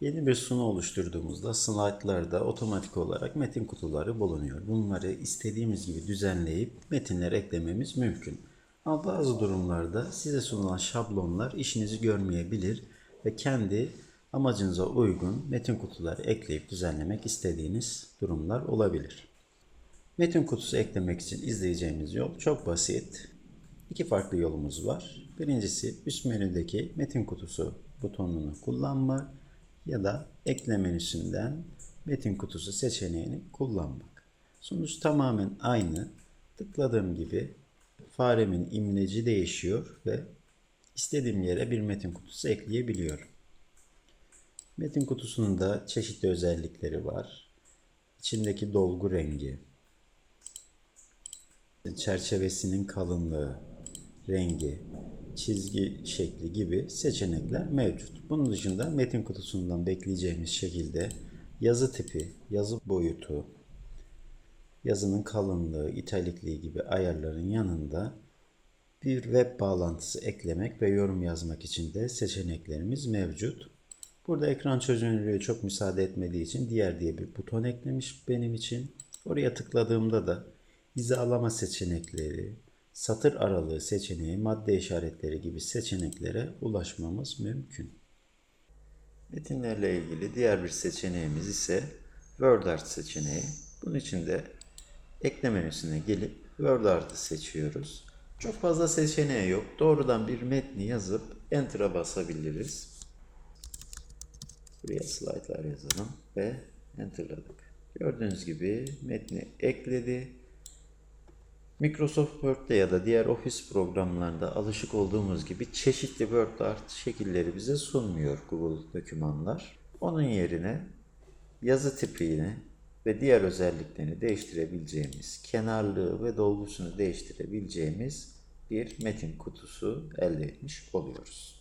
Yeni bir sunu oluşturduğumuzda slaytlarda otomatik olarak metin kutuları bulunuyor. Bunları istediğimiz gibi düzenleyip metinler eklememiz mümkün. Ama bazı durumlarda size sunulan şablonlar işinizi görmeyebilir ve kendi amacınıza uygun metin kutuları ekleyip düzenlemek istediğiniz durumlar olabilir. Metin kutusu eklemek için izleyeceğimiz yol çok basit. İki farklı yolumuz var. Birincisi üst menüdeki metin kutusu butonunu kullanmak ya da ekle menüsünden metin kutusu seçeneğini kullanmak. Sonuç tamamen aynı. Tıkladığım gibi faremin imleci değişiyor ve istediğim yere bir metin kutusu ekleyebiliyorum. Metin kutusunun da çeşitli özellikleri var. İçindeki dolgu rengi, çerçevesinin kalınlığı, rengi, çizgi şekli gibi seçenekler mevcut. Bunun dışında metin kutusundan bekleyeceğimiz şekilde yazı tipi, yazı boyutu, yazının kalınlığı, italikliği gibi ayarların yanında bir web bağlantısı eklemek ve yorum yazmak için de seçeneklerimiz mevcut. Burada ekran çözünürlüğü çok müsaade etmediği için diğer diye bir buton eklemiş benim için. Oraya tıkladığımda da hizalama seçenekleri, satır aralığı seçeneği, madde işaretleri gibi seçeneklere ulaşmamız mümkün. Metinlerle ilgili diğer bir seçeneğimiz ise WordArt seçeneği. Bunun için de ekle menüsüne gelip WordArt'ı seçiyoruz. Çok fazla seçeneği yok. Doğrudan bir metni yazıp Enter'a basabiliriz. Buraya slaytlar yazalım ve Enter'ladık. Gördüğünüz gibi metni ekledi. Microsoft Word'de ya da diğer Office programlarında alışık olduğumuz gibi çeşitli Word art şekilleri bize sunmuyor Google dokümanlar. Onun yerine yazı tipini ve diğer özelliklerini değiştirebileceğimiz, kenarlığı ve dolgusunu değiştirebileceğimiz bir metin kutusu elde etmiş oluyoruz.